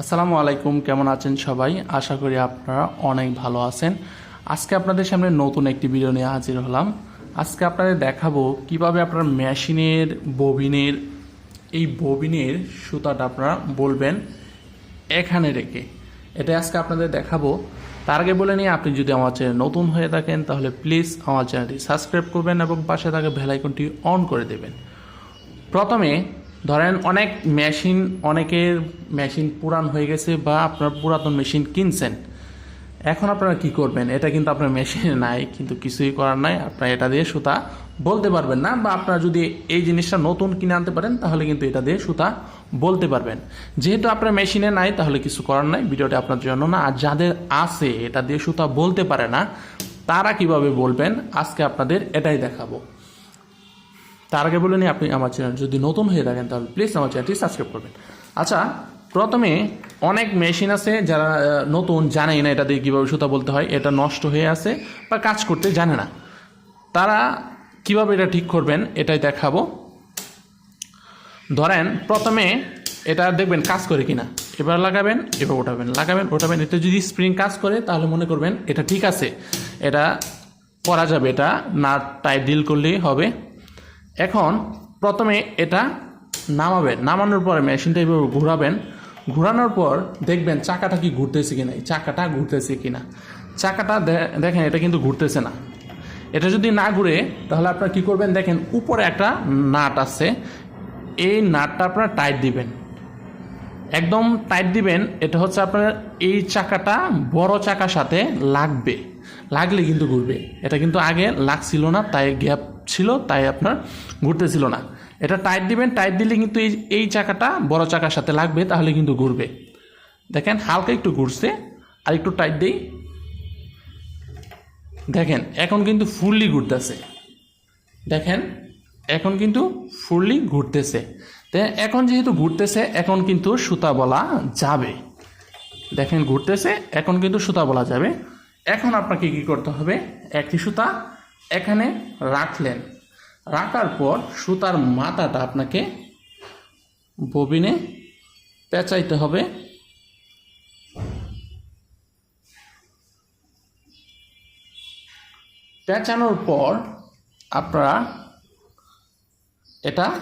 আসসালামু আলাইকুম, কেমন আছেন সবাই? আশা করি আপনারা অনেক ভালো আছেন। আজকে আপনাদের সামনে নতুন একটি ভিডিও নিয়ে হাজির হলাম। আজকে আপনাদের দেখাবো কীভাবে আপনার মেশিনের, ববিনের, এই ববিনের সুতাটা আপনারা বলবেন এখানে রেখে। এটা আজকে আপনাদের দেখাবো। তার আগে বলে নিয়ে আপনি যদি আমার চ্যানেল নতুন হয়ে থাকেন, তাহলে প্লিজ আমার চ্যানেলটি সাবস্ক্রাইব করবেন এবং পাশে থাকা ভেলাইকনটি অন করে দেবেন। প্রথমে ধরেন অনেক মেশিন, অনেকের মেশিন পুরান হয়ে গেছে বা আপনার পুরাতন মেশিন কিনছেন। এখন আপনারা কি করবেন? এটা কিন্তু আপনার মেশিনে নাই, কিন্তু কিছুই করার নাই। আপনারা এটা দিয়ে সুতা বলতে পারবেন না, বা আপনারা যদি এই জিনিসটা নতুন কিনে আনতে পারেন, তাহলে কিন্তু এটা দিয়ে সুতা বলতে পারবেন। যেহেতু আপনার মেশিনে নাই, তাহলে কিছু করার নাই। ভিডিওটা আপনার জন্য না। আর যাদের আছে, এটা দিয়ে সুতা বলতে পারে না, তারা কীভাবে বলবেন? আজকে আপনাদের এটাই দেখাবো। তার আগে বলে নিই, আপনি আমার চ্যানেল যদি নতুন হয়ে থাকেন, তাহলে প্লিজ আমার চ্যানেলটি সাবস্ক্রাইব করবেন। আচ্ছা প্রথমে অনেক মেশিন আছে যারা নতুন জানেই না এটা দিয়ে কীভাবে সুতা বলতে হয়, এটা নষ্ট হয়ে আছে বা কাজ করতে জানে না। তারা কীভাবে এটা ঠিক করবেন, এটাই দেখাবো। ধরেন, প্রথমে এটা দেখবেন কাজ করে কিনা। এবার লাগাবেন, এবার ওঠাবেন। লাগাবেন, ওঠাবেন, এতে যদি স্প্রিং কাজ করে, তাহলে মনে করবেন এটা ঠিক আছে। এটা করা যাবে, এটা না টাইট ডিল করলেই হবে। এখন প্রথমে এটা নামাবেন, নামানোর পরে মেশিনটা এভাবে ঘোরাবেন। ঘোরানোর পর দেখবেন চাকাটা কি ঘুরতেছে কিনা, এই চাকাটা ঘুরতেছে কিনা। চাকাটা দেখেন এটা কিন্তু ঘুরতেছে না। এটা যদি না ঘুরে, তাহলে আপনারা কি করবেন? দেখেন উপরে একটা নাট আছে। এই নাটটা আপনারা টাইট দিবেন। একদম টাইট দিবেন, এটা হচ্ছে আপনার এই চাকাটা বড় চাকার সাথে লাগবে। লাগলে কিন্তু ঘুরবে। এটা কিন্তু আগে লাগছিল না, তাই গ্যাপ ছিল, তাই আপনার ঘুরতেছিল না। এটা টাইট দিবেন টাইট দিলে কিন্তু এই এই চাকাটা বড় চাকার সাথে লাগবে, তাহলে কিন্তু ঘুরবে। দেখেন, হালকা একটু ঘুরছে আর একটু টাইট দিই। দেখেন, এখন কিন্তু ফুললি ঘুরতেছে। দেখেন, এখন কিন্তু ফুললি ঘুরতেছে। এখন যেহেতু ঘুরতেছে, এখন কিন্তু সুতা বলা যাবে। দেখেন, ঘুরতেছে, এখন কিন্তু সুতা বলা যাবে। এখন আপনাকে কি করতে হবে? একটি সুতা এখানে রাখলেন। রাখার পর সুতার মাথাটা আপনাকে ববিনে পেঁচাইতে হবে। পেঁচানোর পর আপনারা এটা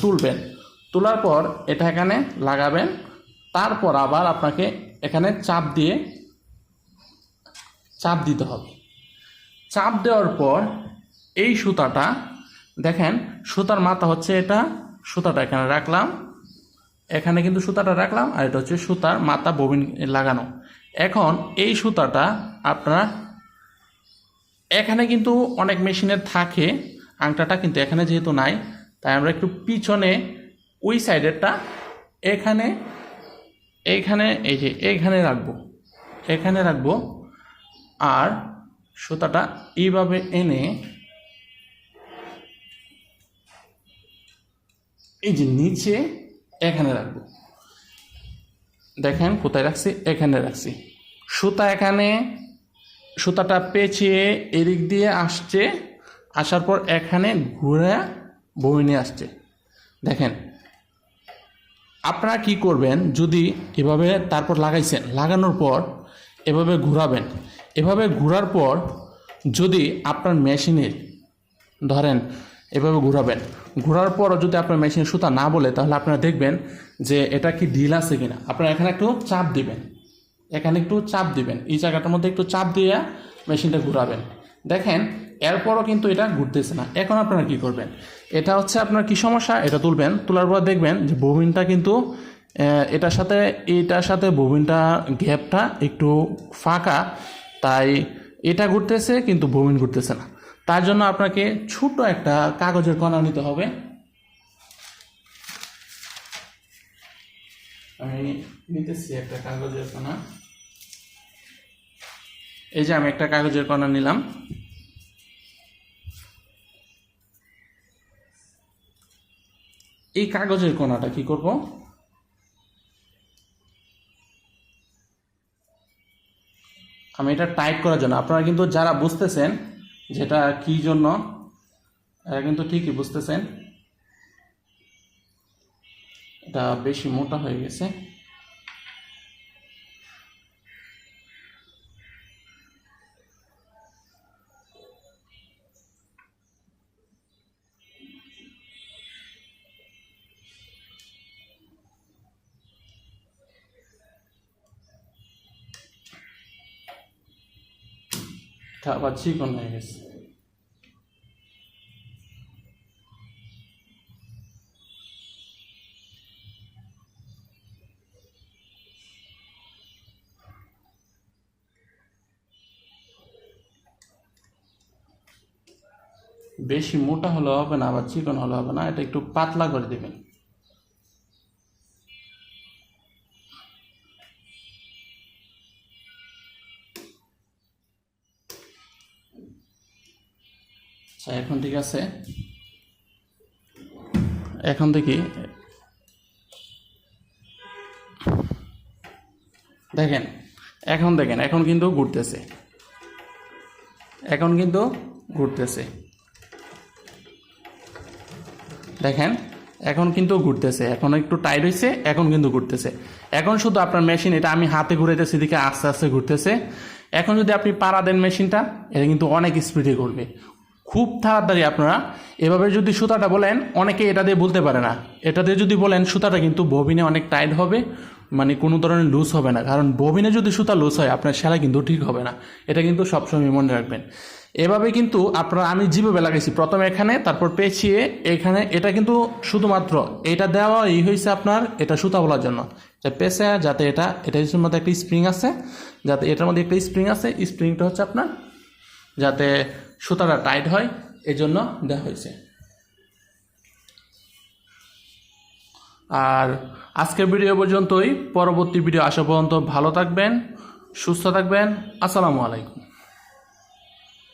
তুলবেন। তোলার পর এটা এখানে লাগাবেন। তারপর আবার আপনাকে এখানে চাপ দিয়ে চাপ দিতে হবে। চাপ দেওয়ার পর এই সুতাটা, দেখেন, সুতার মাথা হচ্ছে এটা, সুতাটা এখানে রাখলাম। এখানে কিন্তু সুতাটা রাখলাম আর এটা হচ্ছে সুতার মাথা ববিন লাগানো। এখন এই সুতাটা আপনারা, এখানে কিন্তু অনেক মেশিনের থাকে, আংটাটা কিন্তু এখানে যেহেতু নাই, তাই আমরা একটু পিছনে ওই সাইডেরটা এখানে এইখানে এই যে এইখানে রাখব, এখানে রাখব। আর সুতাটা এইভাবে এনে এই যে নিচে এখানে রাখব। দেখেন কোথায় রাখছি? এখানে রাখছি। সুতা এখানে, সুতাটা পেঁচিয়ে এদিক দিয়ে আসছে, আসার পর এখানে ঘুরে বই নিয়ে আসছে। দেখেন, আপনারা কি করবেন? যদি এভাবে তারপর লাগাইছেন, লাগানোর পর এভাবে ঘোরাবেন এভাবে ঘোরার পর যদি আপনার মেশিনের ধরেন এভাবে ঘোরাবেন, ঘোরার পর যদি আপনার মেশিনের সুতা না বলে, তাহলে আপনারা দেখবেন যে এটা কি ঢিল আছে কিনা। আপনারা এখানে একটু চাপ দিবেন, এখানে একটু চাপ দিবেন, এই জায়গাটার মধ্যে একটু চাপ দিয়ে মেশিনটা ঘোরাবেন। দেখেন, এরপরও কিন্তু এটা ঘুরতেছে না। এখন আপনারা কি করবেন? এটা হচ্ছে আপনার কি সমস্যা? এটা তুলবেন, তোলার পর দেখবেন যে ববিনটা কিন্তু এটার সাথে এটার সাথে ববিনটা গ্যাপটা একটু ফাঁকা। তাই এটা ঘুরতেছে, কিন্তু ববিন ঘুরতেছে না। তার জন্য আপনাকে ছোট একটা কাগজের কণা নিতে হবে। আমি নিতেছি একটা কাগজের কণা। এই যে আমি একটা কাগজের কণা নিলাম। এই কাগজের কণাটা কি করব? আমি এটা টাইপ করার জন্য। আপনারা কিন্তু যারা বুঝতেছেন যেটা কি জন্য, এরা কিন্তু ঠিকই বুঝতেছেন। এটা বেশি মোটা হয়ে গেছে। আবার চিকন হয়ে গেছে। বেশি মোটা হলে হবে না, আবার চিকন হলে হবে না, এটা একটু পাতলা করে দেবেন। আচ্ছা এখন ঠিক আছে। এখন দেখি। দেখেন, এখন দেখেন, এখন কিন্তু ঘুরতেছে। এখন কিন্তু ঘুরতেছে। দেখেন, এখন কিন্তু ঘুরতেছে। এখন একটু টাইট হয়েছে এখন কিন্তু ঘুরতেছে। এখন শুধু আপনার মেশিন এটা আমি হাতে ঘুরাইতেছি দিকে আস্তে আস্তে ঘুরতেছে। এখন যদি আপনি পাড়া দেন মেশিনটা এটা কিন্তু অনেক স্পিডে ঘুরবে। খুব তাড়াতাড়ি আপনারা এভাবে যদি সুতাটা বলেন, অনেকে এটা দিয়ে বলতে পারে না। এটা দিয়ে যদি বলেন, সুতাটা কিন্তু ববিনে অনেক টাইট হবে মানে কোনো ধরনের লুজ হবে না। কারণ ববিনে যদি সুতা লুজ হয়, আপনার সেলাই কিন্তু ঠিক হবে না। এটা কিন্তু সবসময় মনে রাখবেন। এভাবে কিন্তু আপনারা, আমি যেভাবে লাগাইছি, প্রথমে এখানে, তারপর পেঁচিয়ে, এখানে, এটা কিন্তু শুধুমাত্র এটা দেওয়া এই হয়েছে আপনার, এটা সুতা বলার জন্য। পেঁচে, যাতে এটা এটা মধ্যে একটা স্প্রিং আছে, যাতে এটার মধ্যে একটা স্প্রিং আছে, স্প্রিংটা হচ্ছে আপনার, যাতে সুতাটা টাইট হয় এই জন্য দেওয়া হয়েছে। আর আজকের ভিডিও পর্যন্তই। পরবর্তী ভিডিও আসা পর্যন্ত ভালো থাকবেন, সুস্থ থাকবেন। আসসালামু আলাইকুম।